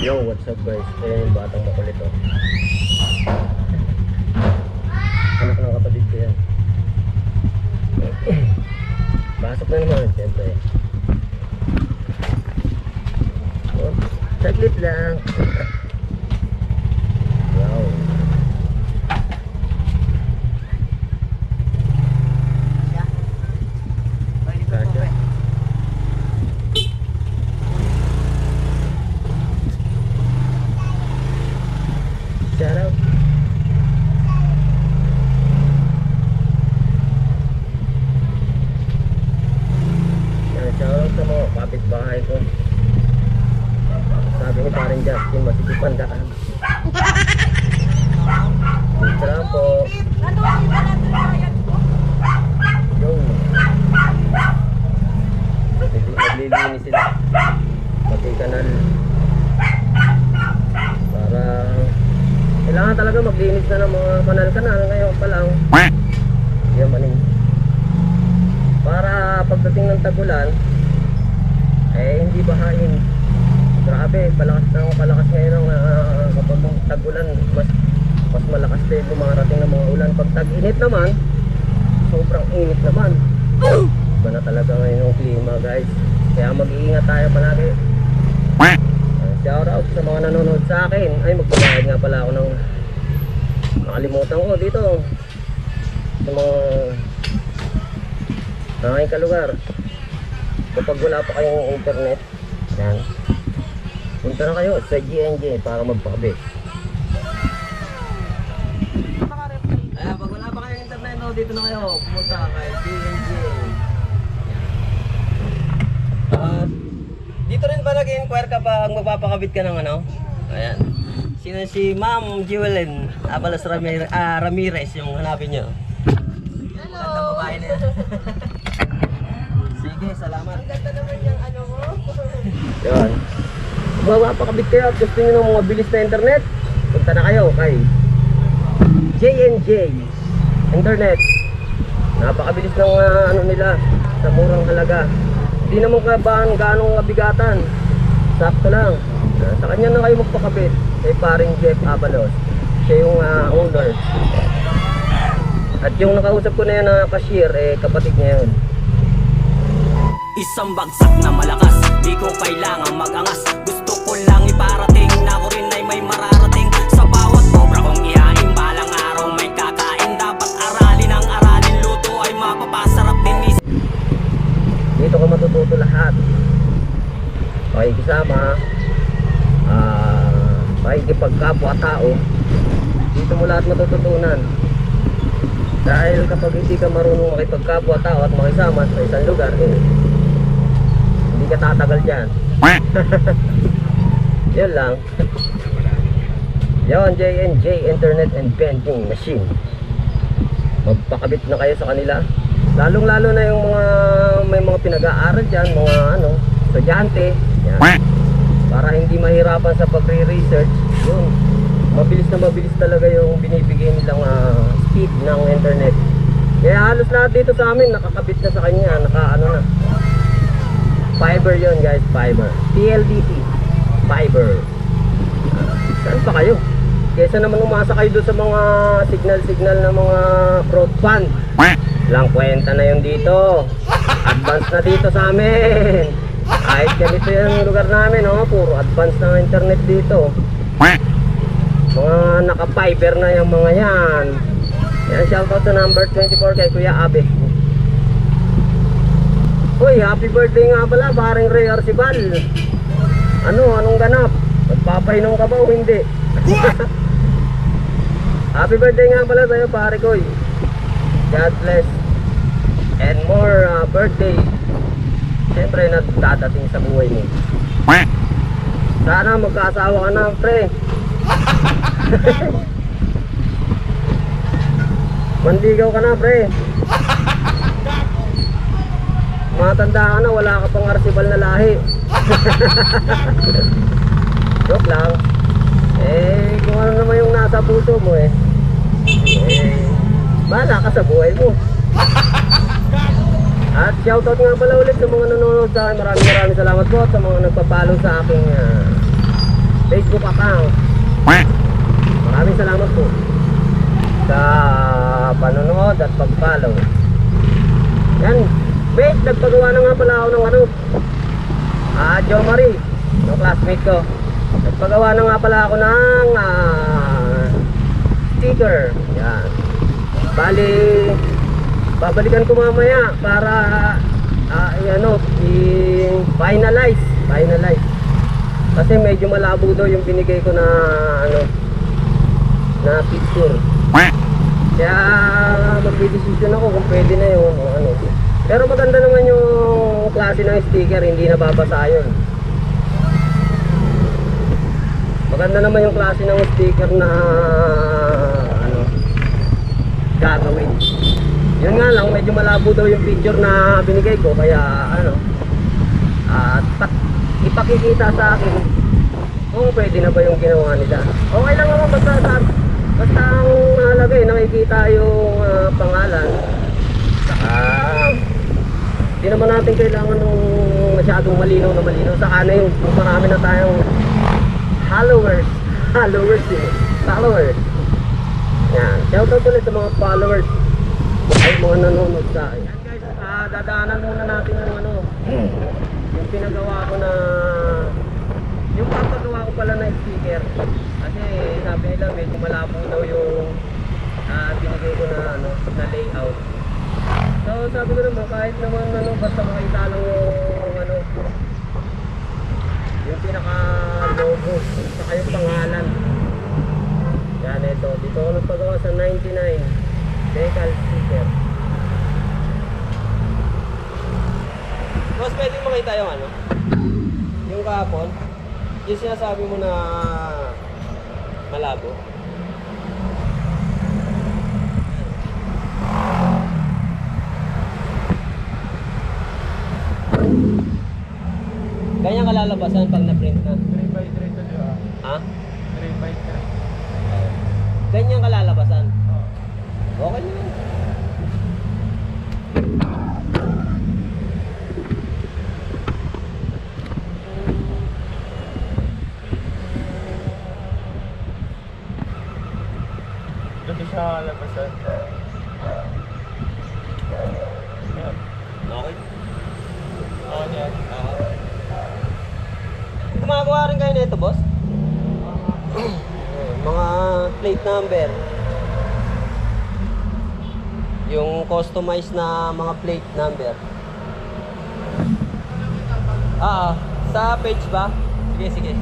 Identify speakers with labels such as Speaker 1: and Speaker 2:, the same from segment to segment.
Speaker 1: Yo, what's up guys? Ayan yung batang makulit oh. Anak ng kapatid ko yan. Pasok na naman, siyempre. Oh, saglit lang. Wow. Kasha. Shout out. Yan, shout out sa mga kapitbahay ko. Sabi ni parang Justin, masikipan daan. Dito lang po. Yo. Naglilinis sila. Pati kanal. Para kailangan talaga maglinis na ng mga kanal-kanal ngayon pa lang. Yan maning. Para pagdating ng tagulan, eh hindi bahain. Grabe, palakas na palakas ngayon ang uh, kapag ng tagulan, mas mas malakas din dumarating ng mga ulan. Pag tag-init naman, sobrang init naman. Iba na talaga ngayon yung klima guys. Kaya mag-iingat tayo palagi. Shout out sa mga nanonood sa akin. Ay, magbabayad nga pala ako ng nakalimutan ko dito. Sa mga sa aking kalugar. Kapag wala pa kayong internet, yan. Punta na kayo sa GNJ para magpakabit. Ayan, pag wala pa kayong internet, no, dito na kayo. Pumunta kay GNJ. Dito rin ba nag-inquire ka pa ang magpapakabit ka ng ano? Ayan. Sino si Ma'am Jewelyn Abalos Ramirez, ah, Ramirez yung hanapin nyo. Hello. Ganda babae na yan. Sige, salamat.
Speaker 2: Ang ganda naman yung ano mo.
Speaker 1: Yan. Kung mapapakabit kayo at gusto nyo ng mga bilis na internet, punta na kayo kay J&J Internet. Napakabilis ng ah, ano nila sa murang halaga. Hindi naman kabaan gaanong kabigatan. Sakto lang. Sa kanya na kayo magpakabit. Kay paring Jeff Abalos. Siya yung ah, owner. At yung nakausap ko na yun na cashier, eh kapatid niya yun.
Speaker 3: Isang bagsak na malakas Di ko kailangang magangas
Speaker 1: Pakikisama, ah, pakikipagkapwa-tao. Dito mo lahat matututunan. Dahil kapag hindi ka marunong makipagkapwa-tao at makisama sa isang lugar, eh, hindi ka tatagal dyan. Yan lang. Yan, J&J Internet and Vending Machine. Magpakabit na kayo sa kanila. Lalong lalo na yung mga may mga pinag-aaral dyan, mga ano, estudyante. Yan. Para hindi mahirapan sa pagre-research. Yun. Mabilis na mabilis talaga yung binibigay nilang ah, speed ng internet. Kaya halos lahat dito sa amin nakakabit na sa kanya, naka ano na. Fiber yon guys, fiber. PLDT, fiber. Saan pa kayo? Kesa naman umasa kayo doon sa mga signal-signal na mga broadband. Lang kwenta na yun dito. Advance na dito sa amin. Kahit ganito yung lugar namin, oh, puro advance na internet dito. Mga naka-fiber na yung mga yan. Yan, shoutout sa number 24 kay Kuya Abe. Uy, happy birthday nga pala, paring Ray Arcibal. Ano, anong ganap? Magpapainom ka ba o hindi? happy birthday nga pala sa'yo, pare ko. God bless. And more uh, birthday. Siyempre, na dadating sa buhay mo. Sana magkaasawa ka na, pre. Mandigaw ka na, pre. Matanda ka na, wala ka pang arsibal na lahi. Joke lang. Eh, kung ano naman yung nasa puso mo eh. Eh, bahala ka sa buhay mo. At shoutout nga pala ulit sa mga nanonood sa akin. Maraming maraming salamat po sa mga nagpapalo sa aking ah, Facebook account. Maraming salamat po sa panonood at pag-follow. Yan. Wait, nagpagawa na nga pala ako ng ano. Ah, Jo Marie, yung classmate ko. Nagpagawa na nga pala ako ng ah, sticker. Yan. Bali, babalikan ko mamaya para ah, i-ano, i-finalize. Finalize. Kasi medyo malabo daw yung binigay ko na ano na picture. Kaya magdidesisyon ako kung pwede na yung ano. Pero maganda naman yung klase ng sticker, hindi nababasa yun. Maganda naman yung klase ng sticker na ano gagawin. Yun nga lang, medyo malabo daw yung picture na binigay ko kaya ano at pat, ipakikita sa akin kung pwede na ba yung ginawa nila. Okay lang naman basta basta ang mahalaga nakikita yung ah, pangalan. Saka di naman natin kailangan ng masyadong malinaw na malinaw. Saka na yung marami na tayong followers. Followers eh. Followers. Yan. Shoutout ulit sa mga followers. Ay, mga nanonood sa akin. Yan guys, ah, dadaanan muna natin yung ano, yung pinagawa ko na yung papagawa ko pala na sticker kasi sabi nila medyo malabo daw yung ah, binigay ko na ano na layout. So sabi ko naman kahit naman ano basta makita lang yung ano yung pinaka logo saka yung pangalan. Yan ito dito ako nagpagawa sa 99 decal sticker Boss, pwede makita yung ano? Yung kahapon? Yung sinasabi mo na malabo? Ganyan kalalabasan pag na-print na.
Speaker 2: 3 by 3 to diba?
Speaker 1: Ha?
Speaker 2: 3 by 3.
Speaker 1: Ganyan kalalabasan.
Speaker 2: Oh.
Speaker 1: Okay na yun.
Speaker 2: Dito siya kalabasan. Yan.
Speaker 1: Okay.
Speaker 2: Oo, yan.
Speaker 1: Gumagawa rin kayo nito, boss? mga plate number. Yung customized na mga plate number. Ah, sa page ba? Sige, sige.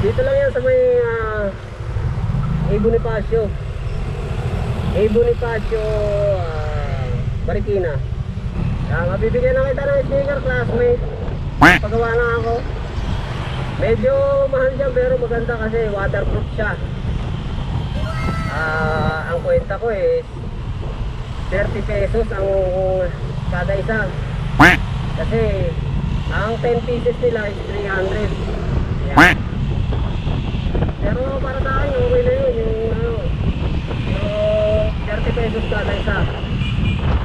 Speaker 1: Dito lang yan sa may uh, A. Bonifacio. A. Bonifacio, ah, Marikina. Ah, mabibigyan na kita ng sticker, classmate. Pagawa na ako. Medyo mahal dyan pero maganda kasi waterproof siya. Ah, ang kwenta ko is 30 pesos ang kada isa. Kasi ang 10 pieces nila is 300. Yan. Pero para sa akin okay na yun yung ano yung 30 pesos kada isa.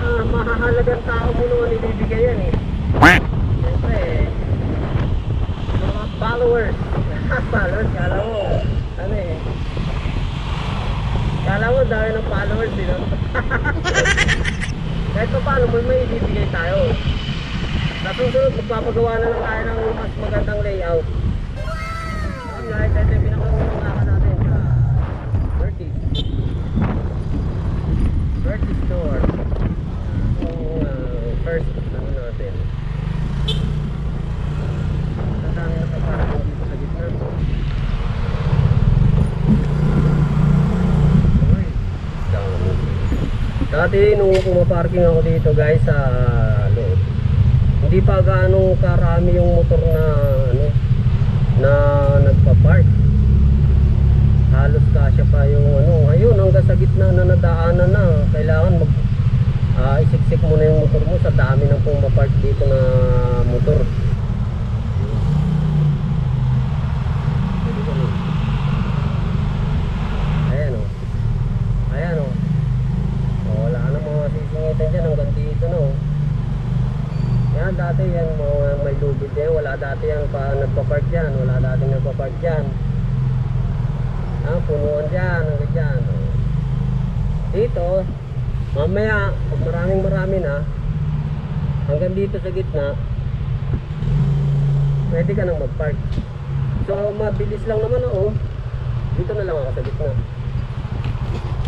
Speaker 1: Ah, mahahalagang tao mo naman ibibigay yan eh. Siyempre, mga followers. followers, kala mo, ano eh. Kala mo, dami ng followers, eh, no? Kahit pa paano, may may ibibigay tayo. Sa susunod, magpapagawa na lang tayo ng mas magandang layout. Yun guys, ito yung pinakaunang lakad natin sa Bertie. Bertie Store. Yung uh, first, ano natin. Nadami na dito sa gitna. Dami. Dati nung pumaparking ako dito guys sa loob, hindi pa gaano karami yung motor na ano na nagpa-park. Halos kasya pa yung ano, ayun hanggang sa gitna na nadaanan na. Kailangan mag ah, isiksik mo na yung motor mo sa dami ng pumapark dito na motor. Ayan o. Ayan o. Oh, wala na mga sisingitan dyan hanggang dito na o. Yan dati yan mga may lubid yan. Wala dati yan pa nagpa-park dyan. Wala dating nagpa-park dyan. Dyan. oh. Dito, mamaya, pag maraming marami na, hanggang dito sa gitna, pwede ka nang mag-park. So, mabilis lang naman oh. Dito na lang ako sa gitna.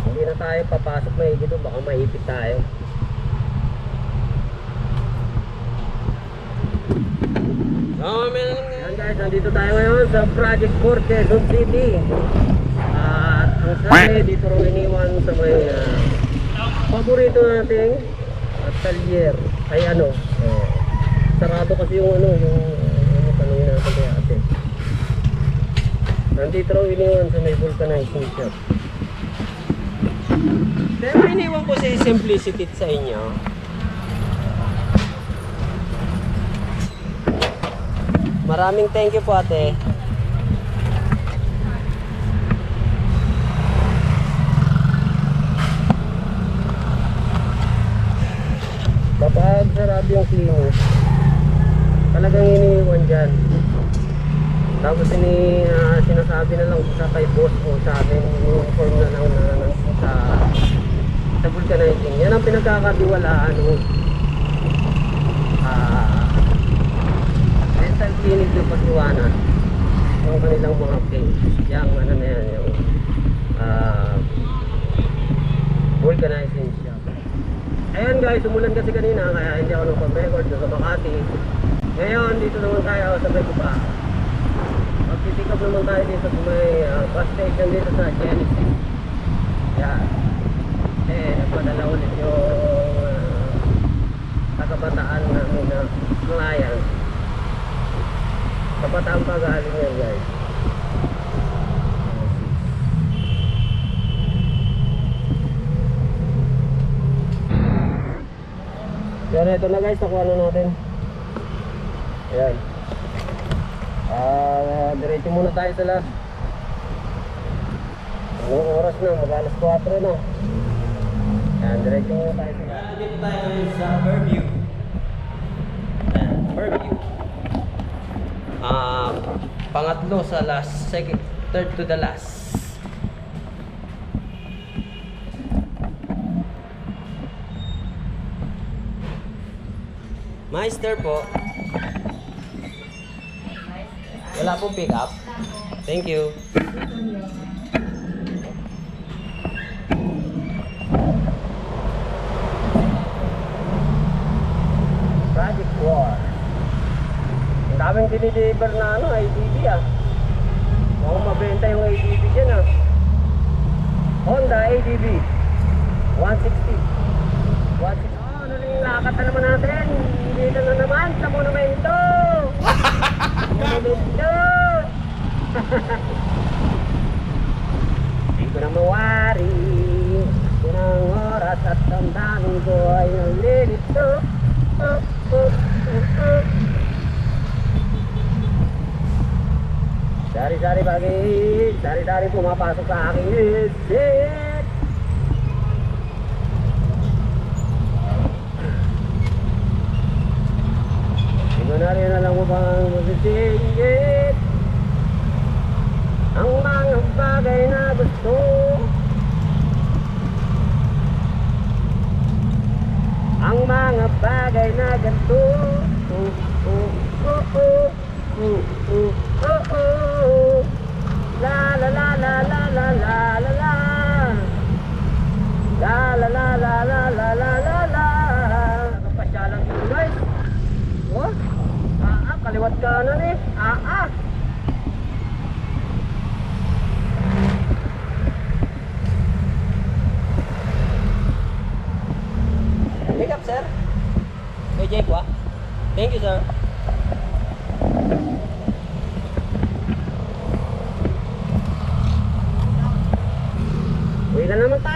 Speaker 1: Hindi na tayo papasok may dito, baka maipit tayo. Oh, Yan guys, nandito tayo ngayon sa Project 4 Quezon City. Ang sabi dito rin iniwan sa may ah, paborito nating atelier. Ay ano, eh, sarado kasi yung ano, yung ano tanongin natin kay ate. Nandito rin iniwan sa may vulcanizing shop. Pero iniwan ko si simplicity sa inyo. Maraming thank you po ate. Kapag sarado yung klinis, talagang iniiwan dyan. Tapos ini ah, sinasabi na lang sa kay boss o sa amin, inform na lang na, na, sa sa vulcanizing. Yan ang pinagkakatiwalaan ng ah dental clinic ng Pasiwana yung kanilang mga case yung ano na yan yung ah vulcanizing ayun guys umulan kasi kanina kaya hindi ako nung pag-record doon sa Makati ngayon dito naman tayo sa Begupa magpipick up naman tayo dito sa may ah, bus station dito sa Genesis. Yan eh nagpadala ulit yung ah, tagabataan namin na client. Kapataan pa galing yan guys. Yan, ito na guys, nakuha na natin. Ayan. Ah, diretso muna tayo sa last. Anong oras na? Mag-alas 4 na. Yan, diretso muna tayo sa last. Dito tayo sa Fairview. Ayan, Fairview. Ah, pangatlo sa last, second, third to the last. Meister po. Wala pong pick up. Thank you. Project War. Ang daming dinideliver na ano, ADB ah. Mukhang mabenta yung ADB dyan ah. Honda ADB. 160. 160. Oh, ano na yung lakad na naman natin? Dito na naman sa monumento. monumento. Hindi ko na mawari. Unang oras at ang daming ko ay nalilito. Oh, oh, oh, oh. Sari-sari bagay, sari-sari pumapasok sa aking isip. Ko na kung bang masisingit. Ang mga bagay na gusto. Ang mga bagay na ganito oh, oh, oh, oh, oh, oh, oh, oh. La kaliwat kanan eh Ah, ah Pick up, sir. Kay Jake, wa? Thank you, sir. Uwi na naman tayo.